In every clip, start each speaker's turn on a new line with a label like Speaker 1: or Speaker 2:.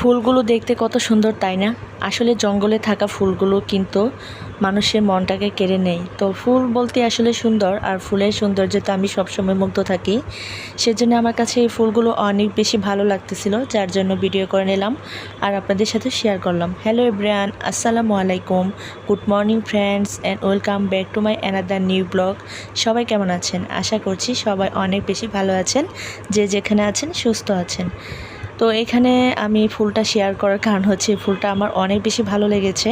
Speaker 1: ফুলগুলো দেখতে কত সুন্দর, তাই না? আসলে জঙ্গলে থাকা ফুলগুলো কিন্তু মানুষের মনটাকে কেড়ে নেয়। তো ফুল বলতে আসলে সুন্দর, আর ফুলের সৌন্দর্যতে আমি সবসময় মুগ্ধ থাকি। সেজন্য আমার কাছে এই ফুলগুলো অনেক বেশি ভালো লাগতেছিল, যার জন্য ভিডিও করে নিলাম আর আপনাদের সাথে শেয়ার করলাম। হ্যালো এব্রিয়ান আসসালামু আলাইকুম। Good morning friends and welcome back to my another new blog সবাই কেমন আছেন? আশা করছি সবাই অনেক বেশি ভালো আছেন, যে যেখানে আছেন সুস্থ আছেন। তো এখানে আমি ফুলটা শেয়ার করার কারণ হচ্ছে ফুলটা আমার অনেক বেশি ভালো লেগেছে।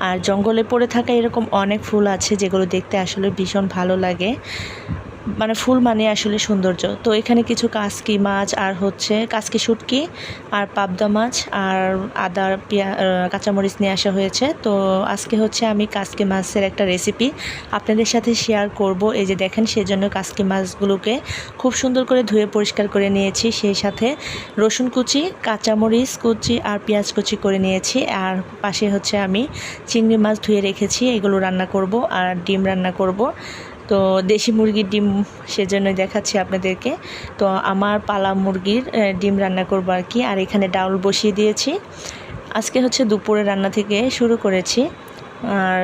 Speaker 1: আর জঙ্গলে পড়ে থাকা এরকম অনেক ফুল আছে যেগুলো দেখতে আসলে ভীষণ ভালো লাগে। মানে ফুল মানে আসলে সৌন্দর্য। তো এখানে কিছু কাসকি মাছ, আর হচ্ছে কাসকি শুটকি, আর পাবদা মাছ, আর আদা, পেঁয়া কাঁচামরিচ নিয়ে আসা হয়েছে। তো আজকে হচ্ছে আমি কাসকি মাছের একটা রেসিপি আপনাদের সাথে শেয়ার করব। এই যে দেখেন, সেজন্য কাসকি মাছগুলোকে খুব সুন্দর করে ধুয়ে পরিষ্কার করে নিয়েছি। সেই সাথে রসুন কুচি, কাঁচামরিচ কুচি, আর পেঁয়াজ কুচি করে নিয়েছি। আর পাশে হচ্ছে আমি চিংড়ি মাছ ধুয়ে রেখেছি। এগুলো রান্না করব, আর ডিম রান্না করব। তো দেশি মুরগির ডিম সেজন্যই দেখাচ্ছি আপনাদেরকে। তো আমার পালা মুরগির ডিম রান্না করব আর কি, আর এখানে ডাউল বসিয়ে দিয়েছি। আজকে হচ্ছে দুপুরে রান্না থেকে শুরু করেছি, আর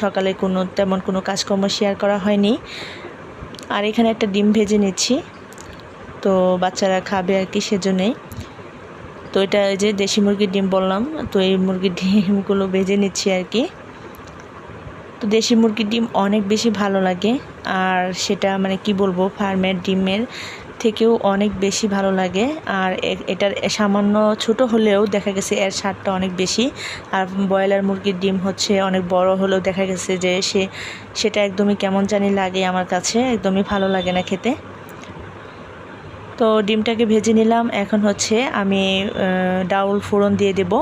Speaker 1: সকালে কোনো, তেমন কোনো কাজকর্ম শেয়ার করা হয়নি। আর এখানে একটা ডিম ভেজে নিচ্ছি, তো বাচ্চারা খাবে আর কি সেজন্যই। তো এটা যে দেশি মুরগির ডিম বললাম, তো এই মুরগির ডিমগুলো ভেজে নিচ্ছি আর কি। তো দেশি মুরগির ডিম অনেক বেশি ভালো লাগে। আর সেটা মানে কি বলব, ফার্মের ডিমের থেকেও অনেক বেশি ভালো লাগে। আর এটার সামান্য ছোট হলেও দেখা গেছে এর স্বাদটা অনেক বেশি। আর ব্রয়লার মুরগির ডিম হচ্ছে অনেক বড় হলেও দেখা গেছে যে সে, সেটা একদমই কেমন জানি লাগে আমার কাছে, একদমই ভালো লাগে না খেতে। তো ডিমটাকে ভেজে নিলাম। এখন হচ্ছে আমি ডাউল ফোড়ন দিয়ে দেব।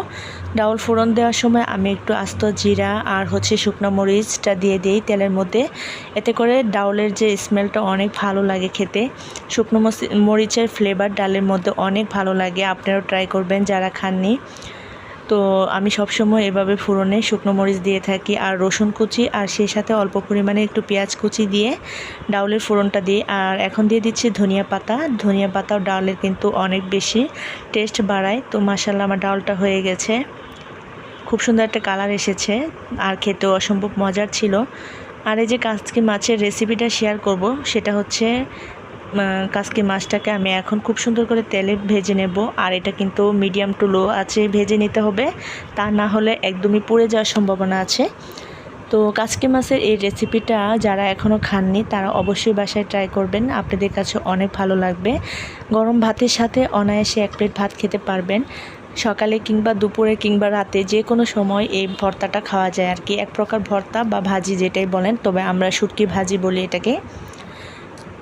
Speaker 1: ডাউল ফোড়ন দেওয়ার সময় আমি একটু আস্ত জিরা আর হচ্ছে শুকনো মরিচটা দিয়ে দিই তেলের মধ্যে। এতে করে ডাউলের যে স্মেলটা অনেক ভালো লাগে খেতে। শুকনো মরিচের ফ্লেভার ডালের মধ্যে অনেক ভালো লাগে। আপনারাও ট্রাই করবেন যারা খাননি। তো আমি সবসময় এভাবে ফোড়নে শুকনো মরিচ দিয়ে থাকি আর রসুন কুচি আর সেই সাথে অল্প পরিমাণে একটু পেঁয়াজ কুচি দিয়ে ডাউলের ফোড়নটা দিই। আর এখন দিয়ে দিচ্ছি ধনিয়া পাতা। ধনিয়া পাতাও ডাউলের কিন্তু অনেক বেশি টেস্ট বাড়ায়। তো মাসাল্লাহ আমার ডাউলটা হয়ে গেছে। খুব সুন্দর একটা কালার এসেছে আর খেতেও অসম্ভব মজার ছিল। আর এই যে কাসকি মাছের রেসিপিটা শেয়ার করব, সেটা হচ্ছে কাসকি মাছটাকে আমি এখন খুব সুন্দর করে তেলে ভেজে নেব। আর এটা কিন্তু মিডিয়াম টু লো আছে ভেজে নিতে হবে। তা না হলে একদমই পুড়ে যাওয়ার সম্ভাবনা আছে। তো কাসকি মাছের এই রেসিপিটা যারা এখনও খাননি, তারা অবশ্যই বাসায় ট্রাই করবেন। আপনাদের কাছে অনেক ভালো লাগবে। গরম ভাতের সাথে অনায়াসে এক প্লেট ভাত খেতে পারবেন। সকালে কিংবা দুপুরে কিংবা রাতে যে কোনো সময় এই ভর্তাটা খাওয়া যায় আর কি। এক প্রকার ভর্তা বা ভাজি যেটাই বলেন, তবে আমরা শুটকি ভাজি বলি এটাকে।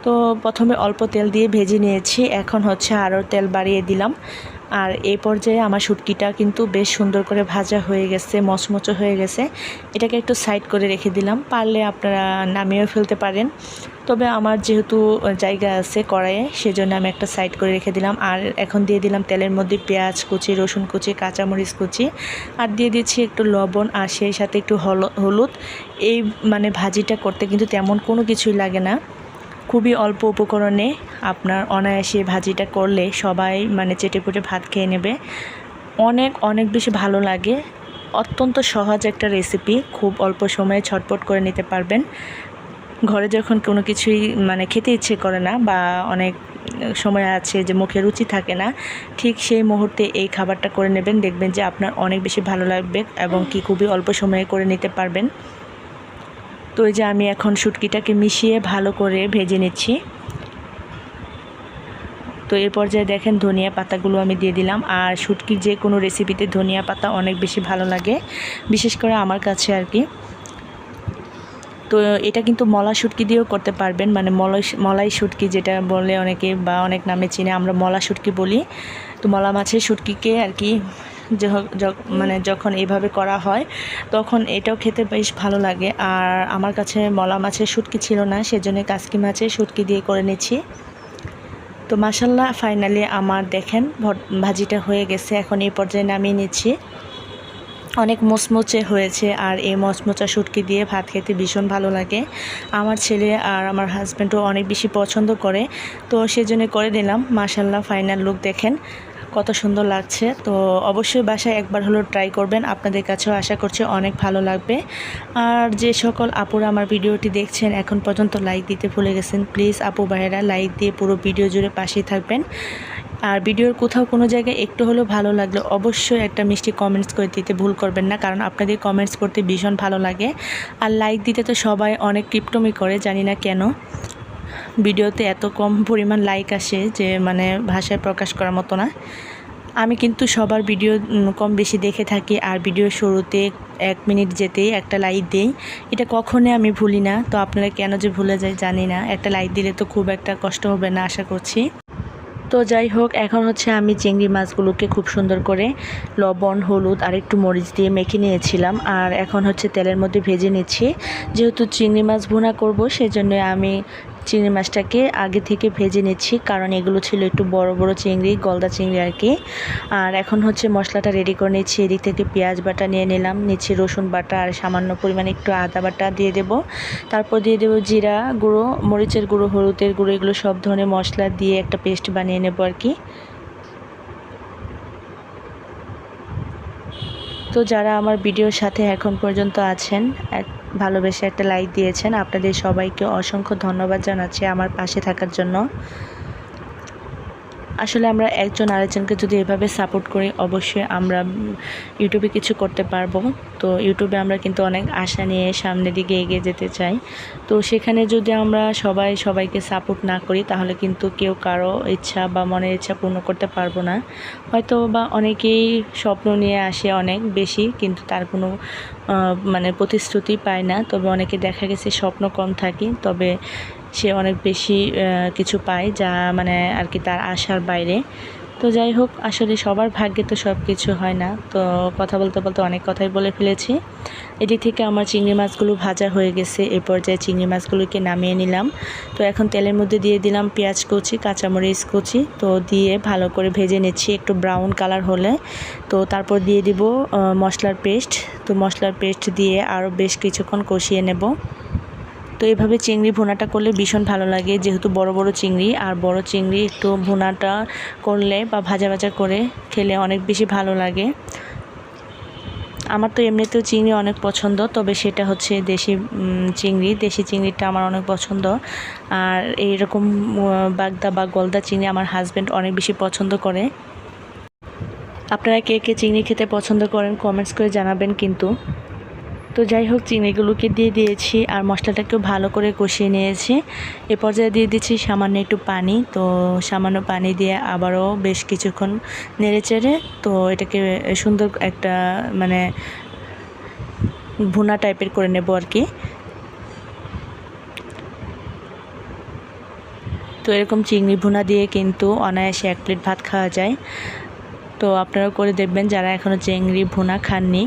Speaker 1: তো প্রথমে অল্প তেল দিয়ে ভেজে নিয়েছি। এখন হচ্ছে আরও তেল বাড়িয়ে দিলাম। আর এই পর্যায়ে আমার শুটকিটা কিন্তু বেশ সুন্দর করে ভাজা হয়ে গেছে, মচমচো হয়ে গেছে। এটাকে একটু সাইড করে রেখে দিলাম, পারলে আপনারা নামিয়েও ফেলতে পারেন। তবে আমার যেহেতু জায়গা আছে কড়াইয়ে, সেজন্য আমি একটা সাইড করে রেখে দিলাম। আর এখন দিয়ে দিলাম তেলের মধ্যে পেঁয়াজ কুচি, রসুন কুচি, কাঁচামরিচ কুচি। আর দিয়ে দিচ্ছি একটু লবণ আর সেই সাথে একটু হল- হলুদ। এই মানে ভাজিটা করতে কিন্তু তেমন কোনো কিছুই লাগে না। খুবই অল্প উপকরণে আপনার অনায়াসে ভাজিটা করলে সবাই মানে চেটেপুটে ভাত খেয়ে নেবে। অনেক অনেক বেশি ভালো লাগে। অত্যন্ত সহজ একটা রেসিপি খুব অল্প সময়ে ছটপট করে নিতে পারবেন। ঘরে যখন কোনো কিছুই মানে খেতে ইচ্ছে করে না বা অনেক সময় আছে যে মুখে রুচি থাকে না, ঠিক সেই মুহূর্তে এই খাবারটা করে নেবেন। দেখবেন যে আপনার অনেক বেশি ভালো লাগবে এবং কি খুবই অল্প সময়ে করে নিতে পারবেন। তো এই যে আমি এখন শুটকিটাকে মিশিয়ে ভালো করে ভেজে নিচ্ছি। তো এর পর্যায়ে দেখেন ধনিয়া পাতাগুলো আমি দিয়ে দিলাম। আর শুটকির যে কোনো রেসিপিতে ধনিয়া পাতা অনেক বেশি ভালো লাগে, বিশেষ করে আমার কাছে আর কি। তো এটা কিন্তু মলা শুটকি দিয়েও করতে পারবেন। মানে মলাই মলাই শুটকি যেটা বলে অনেকে বা অনেক নামে চিনে, আমরা মলা শুটকি বলি। তো মলা মাছের শুটকিকে আর কি মানে যখন এইভাবে করা হয়, তখন এটাও খেতে বেশ ভালো লাগে। আর আমার কাছে মলা মাছের শুটকি ছিল না, সেজন্য কাসকি মাছের শুটকি দিয়ে করে নিচ্ছি। তো মাসাল্লাহ ফাইনালি আমার দেখেন ভাজিটা হয়ে গেছে। এখন এই পর্যায়ে নামিয়ে নিচ্ছি। অনেক মচমচে হয়েছে, আর এই মচমচা শুটকি দিয়ে ভাত খেতে ভীষণ ভালো লাগে। আমার ছেলে আর আমার হাজব্যান্ডও অনেক বেশি পছন্দ করে, তো সেজন্য করে দিলাম মাসাল্লাহ ফাইনাল লুক দেখেন। কত সুন্দর লাগছে। তো অবশ্যই বাসায় একবার হলো ট্রাই করবেন। আপনাদের কাছেও আশা করছি অনেক ভালো লাগবে। আর যে সকল আপুরা আমার ভিডিওটি দেখছেন, এখন পর্যন্ত লাইক দিতে ভুলে গেছেন প্লিজ আপু ভাইয়েরা লাইক দিয়ে পুরো ভিডিও জুড়ে পাশেই থাকবেন। আর ভিডিওর কোথাও কোনো জায়গায় একটু হলেও ভালো লাগলে অবশ্যই একটা মিষ্টি কমেন্টস করে দিতে ভুল করবেন না, কারণ আপনাদের কমেন্টস করতে ভীষণ ভালো লাগে। আর লাইক দিতে তো সবাই অনেক টিপটমি করে, জানি না কেন। ভিডিওতে এত কম পরিমাণ লাইক আসে যে মানে ভাষায় প্রকাশ করার মতো না। আমি কিন্তু সবার ভিডিও কম বেশি দেখে থাকি আর ভিডিও শুরুতে এক মিনিট যেতেই একটা লাইক দিই। এটা কখনোই আমি ভুলি না, তো আপনারা কেন যে ভুলে যায় জানি না। একটা লাইক দিলে তো খুব একটা কষ্ট হবে না আশা করছি। তো যাই হোক, এখন হচ্ছে আমি চিংড়ি মাছগুলোকে খুব সুন্দর করে লবণ, হলুদ আর একটু মরিচ দিয়ে মেখে নিয়েছিলাম আর এখন হচ্ছে তেলের মধ্যে ভেজে নিচ্ছি। যেহেতু চিংড়ি মাছ ভুনা করব, সেজন্য আমি চিংড়ি মাছটাকে আগে থেকে ভেজে নিচ্ছি, কারণ এগুলো ছিল একটু বড় বড় চিংড়ি, গলদা চিংড়ি আর কি। আর এখন হচ্ছে মশলাটা রেডি করে নিচ্ছি, এদিক থেকে পেঁয়াজ বাটা নিয়ে নিলাম, নিচ্ছি রসুন বাটা আর সামান্য পরিমাণে একটু আদা বাটা দিয়ে দেব। তারপর দিয়ে দেবো জিরা গুঁড়ো, মরিচের গুঁড়ো, হলুদের গুঁড়ো, এগুলো সব ধরনের মশলা দিয়ে একটা পেস্ট বানিয়ে নেব আর কি। তো যারা আমার ভিডিওর সাথে এখন পর্যন্ত আছেন ভালোবেসে একটা লাইক দিয়েছেন। আপনাদের সবাইকে অসংখ্য ধন্যবাদ জানাচ্ছি আমার পাশে থাকার জন্য। আসলে আমরা একজন আরেকজনকে যদি এভাবে সাপোর্ট করি, অবশ্যই আমরা ইউটিউবে কিছু করতে পারব। তো ইউটিউবে আমরা কিন্তু অনেক আশা নিয়ে সামনের দিকে এগিয়ে যেতে চাই। তো সেখানে যদি আমরা সবাই সবাইকে সাপোর্ট না করি, তাহলে কিন্তু কেউ কারও ইচ্ছা বা মনের ইচ্ছা পূর্ণ করতে পারব না। হয়তো বা অনেকেই স্বপ্ন নিয়ে আসে অনেক বেশি, কিন্তু তার কোনো মানে প্রতিশ্রুতি পায় না। তবে অনেকে দেখা গেছে স্বপ্ন কম থাকে। তবে সে অনেক বেশি কিছু পায় যা মানে আর কি তার আশার বাইরে। তো যাই হোক, আসলে সবার ভাগ্যে তো সব কিছু হয় না। তো কথা বলতে বলতে অনেক কথাই বলে ফেলেছি। এদিক থেকে আমার চিংড়ি মাছগুলো ভাজা হয়ে গেছে। এই পর্যায়ে চিংড়ি মাছগুলোকে নামিয়ে নিলাম। তো এখন তেলের মধ্যে দিয়ে দিলাম পেঁয়াজ কুচি, কাঁচামরিচ কুচি। তো দিয়ে ভালো করে ভেজে নিচ্ছি একটু ব্রাউন কালার হলে। তো তারপর দিয়ে দিব মশলার পেস্ট। তো মশলার পেস্ট দিয়ে আরও বেশ কিছুক্ষণ কষিয়ে নেব। তো এইভাবে চিংড়ি ভুনাটা করলে ভীষণ ভালো লাগে। যেহেতু বড় বড় চিংড়ি, আর বড় চিংড়ি একটু ভুনাটা করলে বা ভাজা ভাজা করে খেলে অনেক বেশি ভালো লাগে। আমার তো এমনিতেও চিংড়ি অনেক পছন্দ, তবে সেটা হচ্ছে দেশি চিংড়ি। দেশি চিংড়িটা আমার অনেক পছন্দ। আর এইরকম বাগদা বা গলদা চিংড়ি আমার হাজব্যান্ড অনেক বেশি পছন্দ করে। আপনারা কে কে চিংড়ি খেতে পছন্দ করেন কমেন্টস করে জানাবেন কিন্তু। তো যাই হোক চিংড়িগুলোকে দিয়ে দিয়েছি আর মশলাটাকেও ভালো করে কষিয়ে নিয়েছি। এ পর্যায়ে দিয়ে দিচ্ছি সামান্য একটু পানি। তো সামান্য পানি দিয়ে আবারও বেশ কিছুক্ষণ নেড়ে চেড়ে তো এটাকে সুন্দর একটা মানে ভুনা টাইপের করে নেব আর কি। তো এরকম চিংড়ি ভুনা দিয়ে কিন্তু অনায়াসে এক প্লেট ভাত খাওয়া যায়। তো আপনারাও করে দেখবেন যারা এখনও চিংড়ি ভুনা খাননি।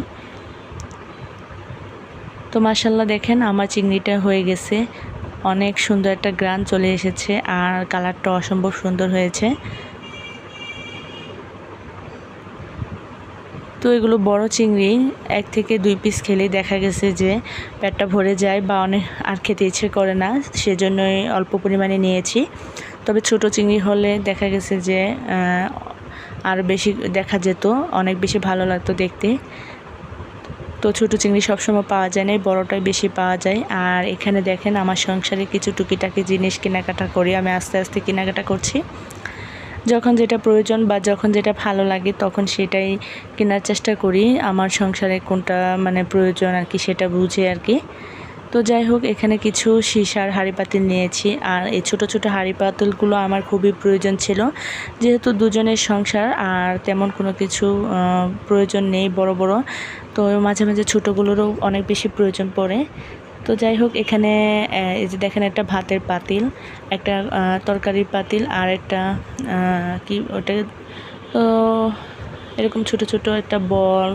Speaker 1: তো মাসাল্লাহ দেখেন আমার চিংড়িটা হয়ে গেছে। অনেক সুন্দর একটা গ্রান চলে এসেছে আর কালারটা অসম্ভব সুন্দর হয়েছে। তো এগুলো বড় চিংড়ি, এক থেকে দুই পিস খেলেই দেখা গেছে যে পেটটা ভরে যায় বা অনেক আর খেতে ইচ্ছে করে না, সেজন্যই অল্প পরিমাণে নিয়েছি। তবে ছোট চিংড়ি হলে দেখা গেছে যে আর বেশি দেখা যেত, অনেক বেশি ভালো লাগতো দেখতে। তো ছোটো চিংড়ি সবসময় পাওয়া যায় না বড়োটাই বেশি পাওয়া যায়। আর এখানে দেখেন আমার সংসারে কিছু টুকিটাকি জিনিস কেনাকাটা করি, আমি আস্তে আস্তে কেনাকাটা করছি। যখন যেটা প্রয়োজন বা যখন যেটা ভালো লাগে তখন সেটাই কেনার চেষ্টা করি। আমার সংসারে কোনটা মানে প্রয়োজন আর কি সেটা বুঝে আর কি। তো যাই হোক, এখানে কিছু সিসার হাঁড়ি পাতিল নিয়েছি। আর এই ছোট ছোট হাঁড়ি পাতিলগুলো আমার খুবই প্রয়োজন ছিল। যেহেতু দুজনের সংসার, আর তেমন কোনো কিছু প্রয়োজন নেই বড় বড়, তো মাঝে মাঝে ছোটোগুলোরও অনেক বেশি প্রয়োজন পড়ে। তো যাই হোক, এখানে এই যে দেখেন একটা ভাতের পাতিল, একটা তরকারির পাতিল, আর একটা কি ওটা, তো এরকম ছোট ছোট একটা বল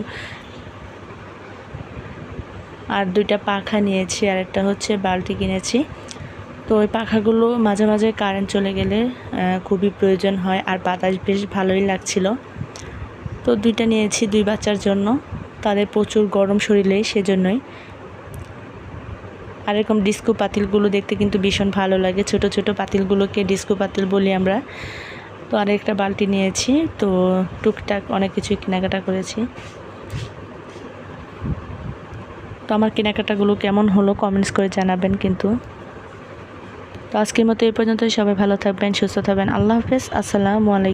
Speaker 1: আর দুইটা পাখা নিয়েছি, আর একটা হচ্ছে বালতি কিনেছি। তো ওই পাখাগুলো মাঝে মাঝে কারেন্ট চলে গেলে খুবই প্রয়োজন হয়, আর বাতাস বেশ ভালোই লাগছিল। তো দুইটা নিয়েছি দুই বাচ্চার জন্য, তাদের প্রচুর গরম শরীরে, সেজন্যই। আর এরকম ডিস্কো পাতিলগুলো দেখতে কিন্তু ভীষণ ভালো লাগে, ছোট ছোট পাতিলগুলোকে ডিস্কো পাতিল বলি আমরা। তো আরেকটা বালতি নিয়েছি, তো টুকটাক অনেক কিছুই কেনাকাটা করেছি। তো আমার কেনাকাটাগুলো কেমন হলো কমেন্টস করে জানাবেন কিন্তু। তো আজকের মতো এই পর্যন্ত সবাই ভালো থাকবেন, সুস্থ থাকবেন। আল্লাহ হাফেজ। আসসালামু আলাইকুম।